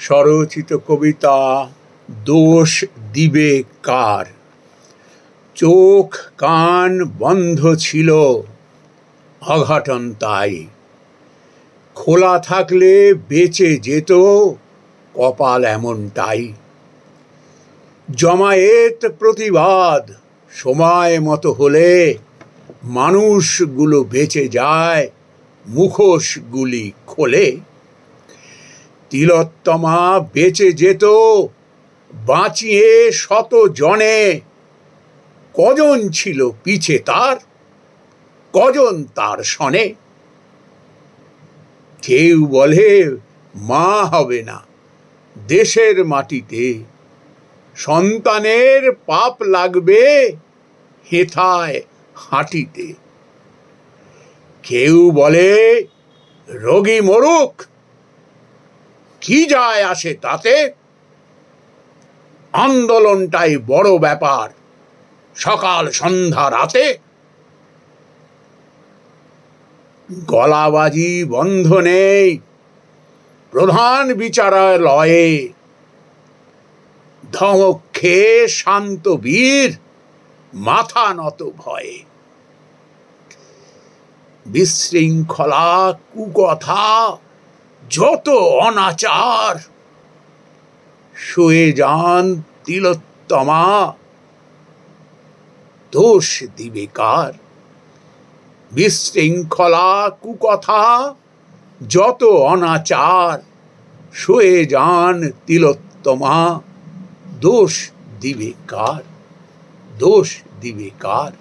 স্বরচিত কবিতা দোষ দিবে কার? চোখ কান বন্ধ ছিল অঘটন তাই। খোলা থাকলে বেঁচে যেত, কপাল এমনটাই। জমায়েত প্রতিবাদ, সময় মতো হলে মানুষগুলো বেঁচে যায়, মুখোশগুলি খোলে। তিলোত্তমা বেঁচে যেত, বাঁচিয়ে শত জনে। কজন ছিল পিছে তার, কজন তার শনে কেউ বলে, মা হবে না, দেশের মাটিতে। সন্তানের পাপ লাগবে, হেথায় হাঁটিতে। কেউ বলে, রোগী মরুক কি যায় আসে তাতে? আন্দোলনটাই বড় ব্যাপার। সকাল সন্ধ্যা রাতে গলাবাজি বন্ধ নেই। প্রধান বিচারালয়ে ধমক খেয়ে শান্ত বীর, মাথা নত ভয়ে। বিশৃঙ্খলা কুকথা যত অনাচার, শুয়ে যান তিলোত্তমা। দোষ দিবে কার? বিশৃঙ্খলা কুকথা, যত অনাচার, শুয়ে যান তিলোত্তমা। দোষ দিবে কার? দোষ দিবে কার?